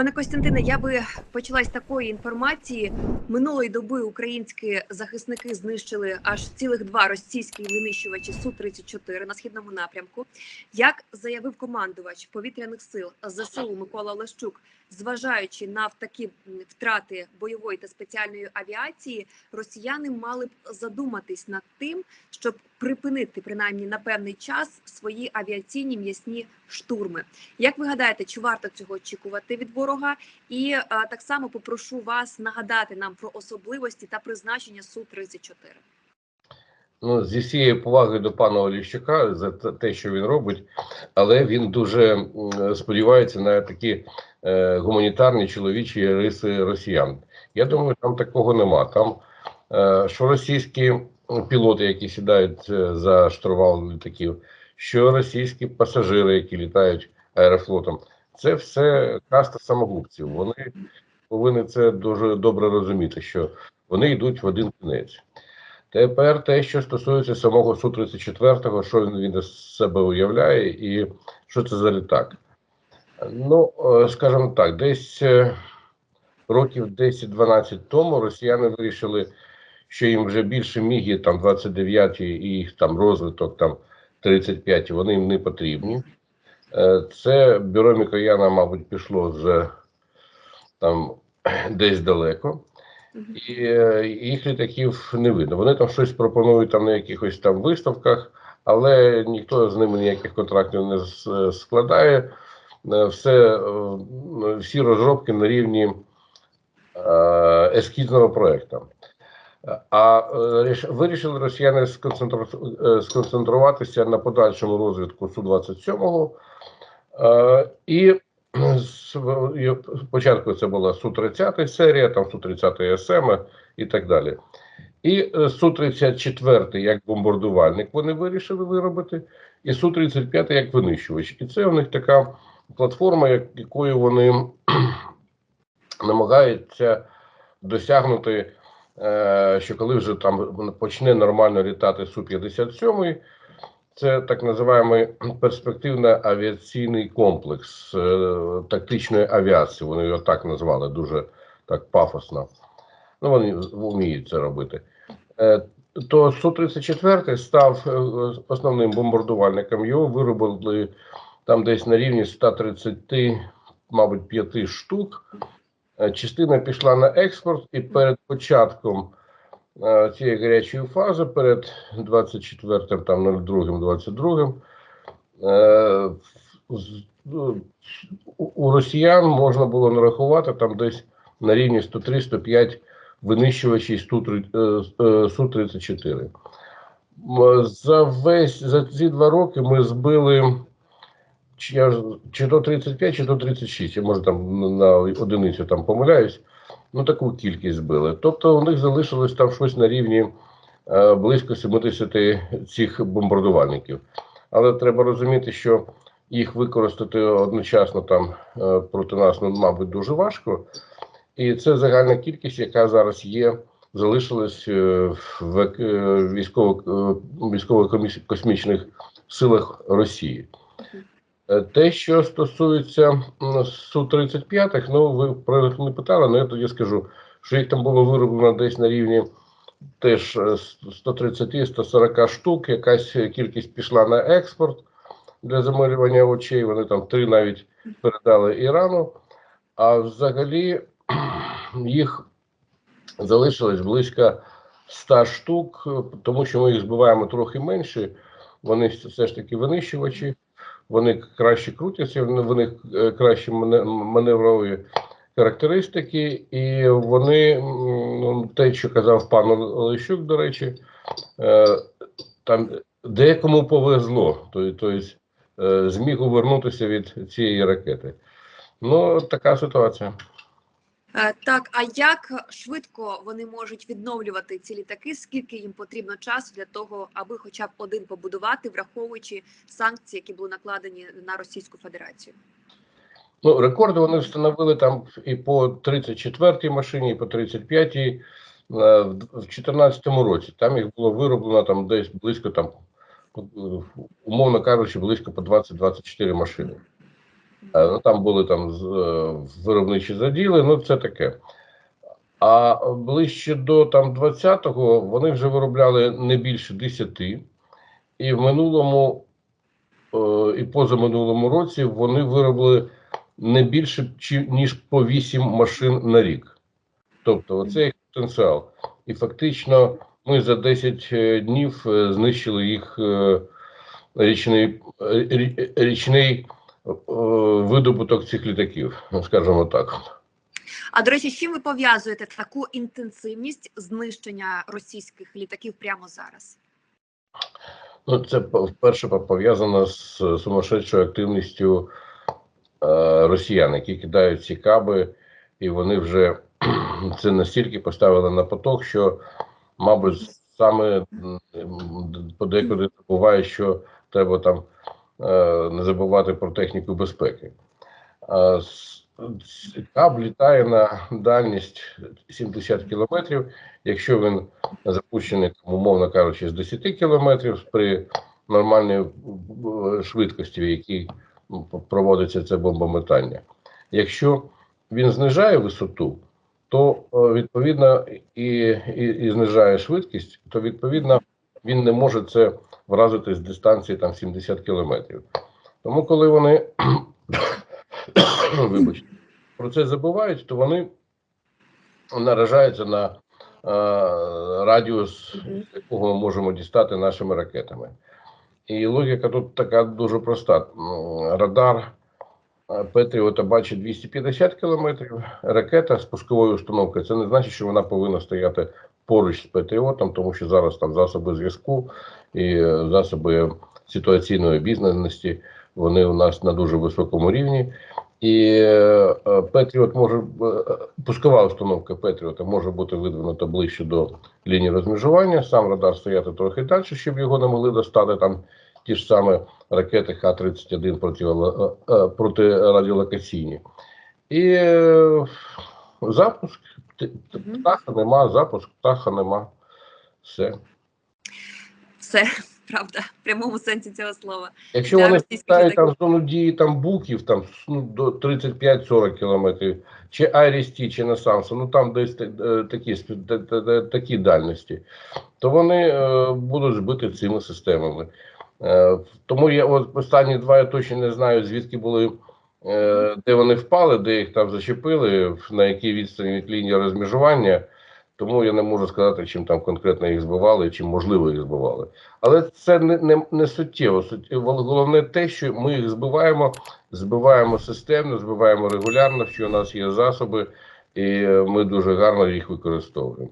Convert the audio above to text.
Пане Костянтине, я би почала з такої інформації. Минулої доби українські захисники знищили аж цілих два російські винищувачі су 34 на східному напрямку. Як заявив командувач повітряних сил ЗСУ Микола Олещук, зважаючи на такі втрати бойової та спеціальної авіації, росіяни мали б задуматись над тим, щоб припинити принаймні на певний час свої авіаційні м'ясні штурми. Як ви гадаєте, чи варто цього очікувати від ворога? І е, так само попрошу вас нагадати нам про особливості та призначення су 34 Ну, зі всією повагою до пана Оліщука за те- що він робить, але він дуже сподівається на такі е, гуманітарні чоловічі риси росіян. Я думаю, там такого нема. Там е, що російські пілоти, які сідають е, за штурвал літаків, що російські пасажири, які літають аерофлотом, це все каста самогубців. Вони повинні це дуже добре розуміти, що вони йдуть в один кінець. Тепер те, що стосується самого Су-34, що він, він з себе уявляє і що це за літак. Ну, е, скажімо так, десь е, років 10-12 тому росіяни вирішили, що їм вже більше міги, там 29 і їх там розвиток, там 35, вони їм не потрібні. Е, Це бюро Мікояна, мабуть, пішло з там десь далеко і е, їх літаків не видно. Вони там щось пропонують там на якихось там виставках, але ніхто з ними ніяких контрактів не складає. Е, Все, е, всі розробки на рівні ескізного проекту. А вирішили росіяни сконцентруватися на подальшому розвитку Су-27 е, і з- і спочатку це була Су-30 серія, там Су-30 СМ і так далі. І е, Су-34 як бомбардувальник вони вирішили виробити, і Су-35 як винищувач. І це у них така платформа, якою вони намагаються досягнути, е, що коли вже там почне нормально літати Су-57, це так називаємо перспективно-авіаційний комплекс е, тактичної авіації. Вони його так назвали дуже так пафосно. Ну, вони вміють це робити. Е, то Су-34 став е, основним бомбардувальником. Його виробили там десь на рівні 130, мабуть, 5 штук. Частина пішла на експорт, і перед початком цієї гарячої фази, перед 24, там 02, 22, е, ну, у- росіян можна було нарахувати там десь на рівні 103-105 винищувачів Су-34. За весь за ці два роки ми збили чи, чи то 35, чи то 36. Я може там на одиницю там помиляюсь. Ну таку кількість збили. Тобто у них залишилось там щось на рівні е, близько 70 цих бомбардувальників. Але треба розуміти, що їх використати одночасно там е, проти нас, ну, мабуть, дуже важко. І це загальна кількість, яка зараз є, залишилась е, в е, військово, е, військово-космічних силах Росії. Е, Те, що стосується м, Су-35, ну ви про не питали, але я тоді скажу, що їх там було вироблено десь на рівні теж е, 130-140 штук, якась кількість пішла на експорт для замилювання очей. Вони там три навіть передали Ірану. А взагалі їх залишилось близько 100 штук, е, тому що ми їх збиваємо трохи менше. Вони все ж таки винищувачі, вони краще крутяться, вони- е, маневрові характеристики, і вони, ну, те, що казав пан Олещук, до речі, е, там декому повезло, тобто зміг увернутися від цієї ракети. Ну, така ситуація. Е, Так, а як швидко вони можуть відновлювати ці літаки? Скільки їм потрібно часу для того, аби хоча б один побудувати, враховуючи санкції, які були накладені на Російську Федерацію? Ну, рекорди вони встановили там і по 34-й машині, і по 35-й е, в 2014 році. Там їх було вироблено там десь близько там, е, умовно кажучи, близько по 20-24 машини. Е, Ну, там були там е, виробничі заділи, ну це таке. А ближче до там 20-го вони вже виробляли не більше 10. І в минулому е, і позаминулому році вони виробили не більше ніж по 8 машин на рік. Тобто, оце їх потенціал. І фактично ми за 10 е, днів знищили їх річний, річний видобуток цих літаків, скажімо так. А до речі, з чим ви пов'язуєте таку інтенсивність знищення російських літаків прямо зараз? Ну, це вперше пов'язано з сумасшедшою активністю е, росіян, які кидають ці каби, і вони вже це настільки поставили на поток, що, мабуть, саме подекуди забувають, що треба там не забувати про техніку безпеки. С- Каб літає на дальність 70 кілометрів. Якщо він запущений, умовно кажучи, з 10 кілометрів при нормальній е, швидкості, в якій проводиться це бомбометання. Якщо він знижає висоту, то е, відповідно і, і, і знижає швидкість, то відповідно він не може це вразити з дистанції там 70 кілометрів. Тому, коли вони вибачте, про це забувають, то вони наражаються на е, радіус, якого ми можемо дістати нашими ракетами. І логіка тут така дуже проста. Радар е, Петріота бачить 250 кілометрів. Ракета з пусковою установкою. Це не значить, що вона повинна стояти поруч з Петріотом, тому що зараз там засоби зв'язку і е, засоби ситуаційної обізнаності. Вони у нас на дуже високому рівні. І е, Петріот може е, пускова установка Петріота може бути видвинута ближче до лінії розмежування. Сам радар стояти трохи далі, щоб його не могли достати там ті ж самі ракети Х-31 проти, е, протирадіолокаційні. І запуск. Птаха нема, запуск птаха нема. Все. Все правда, в прямому сенсі цього слова. Якщо Для вони ставлять там зону дії там буків там ну, до 35-40 кілометрів, чи Айрісті, чи на Самсу, ну там десь е, такі такі дальності, то вони е, будуть збиті цими системами. Е, тому я от останні два я точно не знаю, звідки були. Е, Де вони впали, де їх там зачепили, на якій відстані від лінії розмежування, тому я не можу сказати, чим там конкретно їх збивали, чим можливо їх збивали. Але це не, не, не суттєво. Суттєво. Головне те, що ми їх збиваємо, збиваємо системно, збиваємо регулярно, що у нас є засоби, і е, ми дуже гарно їх використовуємо.